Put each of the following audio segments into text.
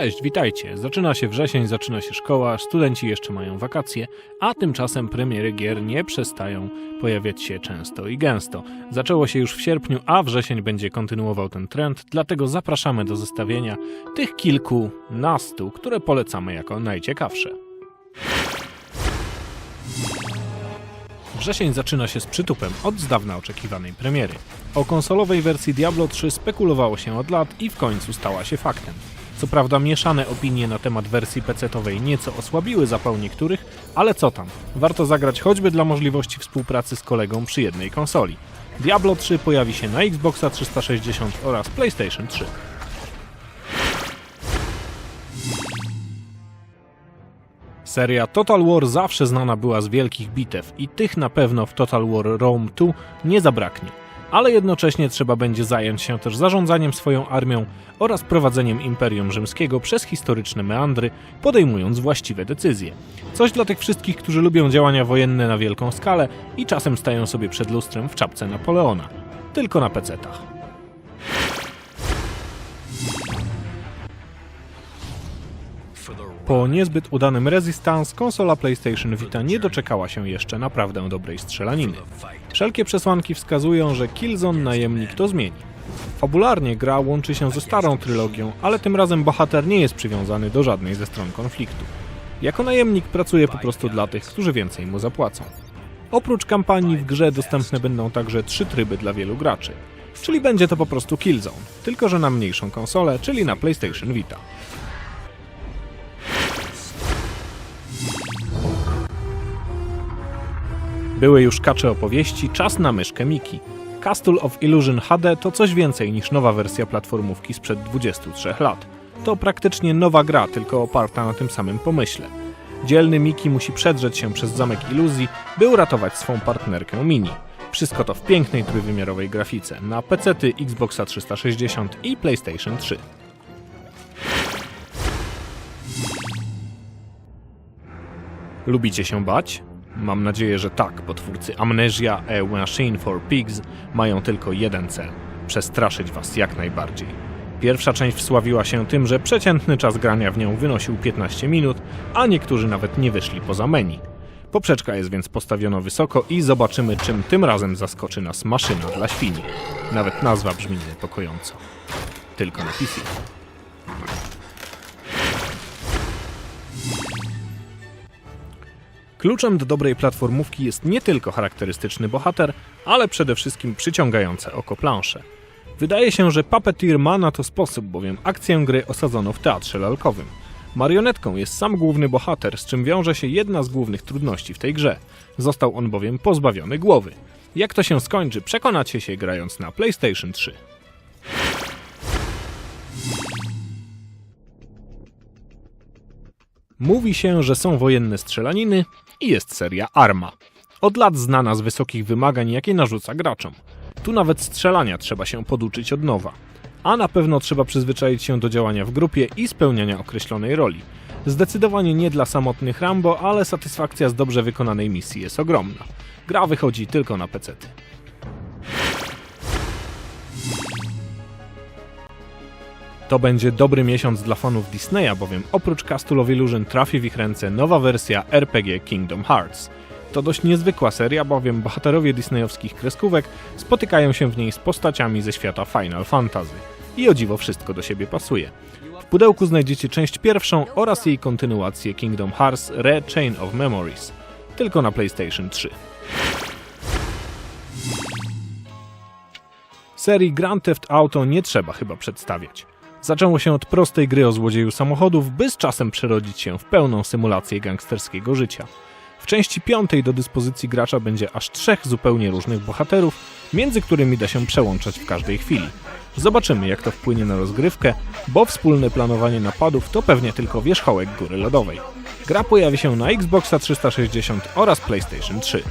Cześć, witajcie. Zaczyna się wrzesień, zaczyna się szkoła, studenci jeszcze mają wakacje, a tymczasem premiery gier nie przestają pojawiać się często i gęsto. Zaczęło się już w sierpniu, a wrzesień będzie kontynuował ten trend, dlatego zapraszamy do zestawienia tych kilkunastu, które polecamy jako najciekawsze. Wrzesień zaczyna się z przytupem od z dawna oczekiwanej premiery. O konsolowej wersji Diablo 3 spekulowało się od lat i w końcu stała się faktem. Co prawda mieszane opinie na temat wersji PC-owej nieco osłabiły zapał niektórych, ale co tam, warto zagrać choćby dla możliwości współpracy z kolegą przy jednej konsoli. Diablo 3 pojawi się na Xboxa 360 oraz PlayStation 3. Seria Total War zawsze znana była z wielkich bitew i tych na pewno w Total War Rome 2 nie zabraknie. Ale jednocześnie trzeba będzie zająć się też zarządzaniem swoją armią oraz prowadzeniem Imperium Rzymskiego przez historyczne meandry, podejmując właściwe decyzje. Coś dla tych wszystkich, którzy lubią działania wojenne na wielką skalę i czasem stają sobie przed lustrem w czapce Napoleona. Tylko na pecetach. Po niezbyt udanym Resistance konsola PlayStation Vita nie doczekała się jeszcze naprawdę dobrej strzelaniny. Wszelkie przesłanki wskazują, że Killzone Najemnik to zmieni. Fabularnie gra łączy się ze starą trylogią, ale tym razem bohater nie jest przywiązany do żadnej ze stron konfliktu. Jako najemnik pracuje po prostu dla tych, którzy więcej mu zapłacą. Oprócz kampanii w grze dostępne będą także trzy tryby dla wielu graczy. Czyli będzie to po prostu Killzone, tylko że na mniejszą konsolę, czyli na PlayStation Vita. Były już kacze opowieści, czas na myszkę Miki. Castle of Illusion HD to coś więcej niż nowa wersja platformówki sprzed 23 lat. To praktycznie nowa gra, tylko oparta na tym samym pomyśle. Dzielny Miki musi przedrzeć się przez zamek iluzji, by uratować swą partnerkę Mini. Wszystko to w pięknej trójwymiarowej grafice na PC, Xboxa 360 i PlayStation 3. Lubicie się bać? Mam nadzieję, że tak, bo twórcy Amnesia A Machine for Pigs mają tylko jeden cel przestraszyć was jak najbardziej. Pierwsza część wsławiła się tym, że przeciętny czas grania w nią wynosił 15 minut, a niektórzy nawet nie wyszli poza menu. Poprzeczka jest więc postawiona wysoko i zobaczymy, czym tym razem zaskoczy nas maszyna dla świni. Nawet nazwa brzmi niepokojąco. Tylko na PC. Kluczem do dobrej platformówki jest nie tylko charakterystyczny bohater, ale przede wszystkim przyciągające oko plansze. Wydaje się, że Puppeteer ma na to sposób, bowiem akcję gry osadzono w teatrze lalkowym. Marionetką jest sam główny bohater, z czym wiąże się jedna z głównych trudności w tej grze. Został on bowiem pozbawiony głowy. Jak to się skończy, przekonacie się grając na PlayStation 3. Mówi się, że są wojenne strzelaniny i jest seria Arma. Od lat znana z wysokich wymagań, jakie narzuca graczom. Tu nawet strzelania trzeba się poduczyć od nowa. A na pewno trzeba przyzwyczaić się do działania w grupie i spełniania określonej roli. Zdecydowanie nie dla samotnych Rambo, ale satysfakcja z dobrze wykonanej misji jest ogromna. Gra wychodzi tylko na PC. To będzie dobry miesiąc dla fanów Disneya, bowiem oprócz Castle of Illusion trafi w ich ręce nowa wersja RPG Kingdom Hearts. To dość niezwykła seria, bowiem bohaterowie disneyowskich kreskówek spotykają się w niej z postaciami ze świata Final Fantasy. I o dziwo wszystko do siebie pasuje. W pudełku znajdziecie część pierwszą oraz jej kontynuację Kingdom Hearts Re Chain of Memories. Tylko na PlayStation 3. Serii Grand Theft Auto nie trzeba chyba przedstawiać. Zaczęło się od prostej gry o złodzieju samochodów, by z czasem przerodzić się w pełną symulację gangsterskiego życia. W części piątej do dyspozycji gracza będzie aż trzech zupełnie różnych bohaterów, między którymi da się przełączać w każdej chwili. Zobaczymy, jak to wpłynie na rozgrywkę, bo wspólne planowanie napadów to pewnie tylko wierzchołek góry lodowej. Gra pojawi się na Xboxa 360 oraz PlayStation 3.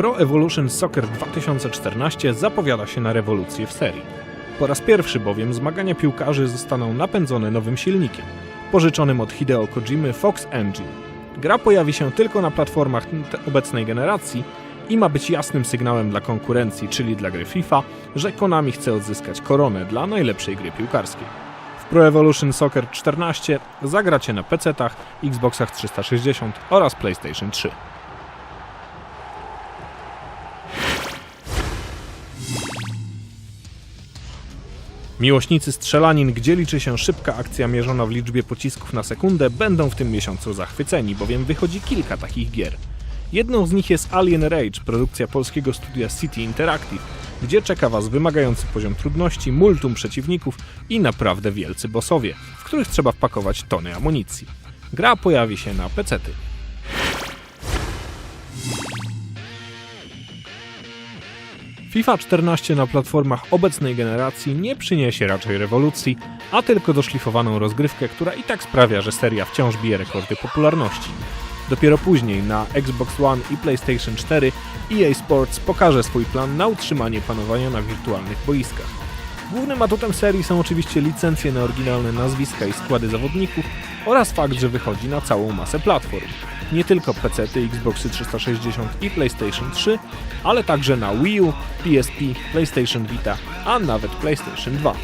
Pro Evolution Soccer 2014 zapowiada się na rewolucję w serii. Po raz pierwszy bowiem zmagania piłkarzy zostaną napędzone nowym silnikiem, pożyczonym od Hideo Kojimy Fox Engine. Gra pojawi się tylko na platformach obecnej generacji i ma być jasnym sygnałem dla konkurencji, czyli dla gry FIFA, że Konami chce odzyskać koronę dla najlepszej gry piłkarskiej. W Pro Evolution Soccer 14 zagracie na PC-tach, Xboxach 360 oraz PlayStation 3. Miłośnicy strzelanin, gdzie liczy się szybka akcja mierzona w liczbie pocisków na sekundę, będą w tym miesiącu zachwyceni, bowiem wychodzi kilka takich gier. Jedną z nich jest Alien Rage, produkcja polskiego studia City Interactive, gdzie czeka Was wymagający poziom trudności, multum przeciwników i naprawdę wielcy bossowie, w których trzeba wpakować tony amunicji. Gra pojawi się na PC-ty. FIFA 14 na platformach obecnej generacji nie przyniesie raczej rewolucji, a tylko doszlifowaną rozgrywkę, która i tak sprawia, że seria wciąż bije rekordy popularności. Dopiero później na Xbox One i PlayStation 4 EA Sports pokaże swój plan na utrzymanie panowania na wirtualnych boiskach. Głównym atutem serii są oczywiście licencje na oryginalne nazwiska i składy zawodników oraz fakt, że wychodzi na całą masę platform. Nie tylko PC, Xboxy 360 i PlayStation 3, ale także na Wii U, PSP, PlayStation Vita, a nawet PlayStation 2.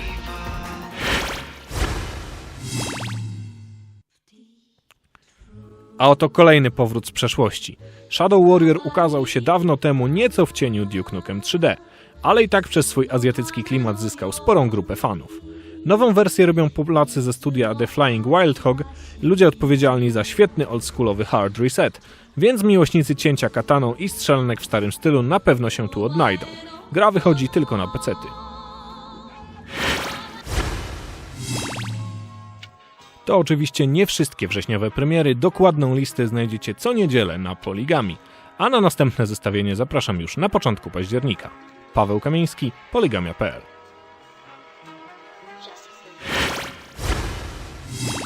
A oto kolejny powrót z przeszłości. Shadow Warrior ukazał się dawno temu nieco w cieniu Duke Nukem 3D, ale i tak przez swój azjatycki klimat zyskał sporą grupę fanów. Nową wersję robią Polacy ze studia The Flying Wild Hog, ludzie odpowiedzialni za świetny oldschoolowy hard reset, więc miłośnicy cięcia kataną i strzelanek w starym stylu na pewno się tu odnajdą. Gra wychodzi tylko na pecety. To oczywiście nie wszystkie wrześniowe premiery, dokładną listę znajdziecie co niedzielę na Poligami, a na następne zestawienie zapraszam już na początku października. Paweł Kamieński, poligamia.pl Yeah.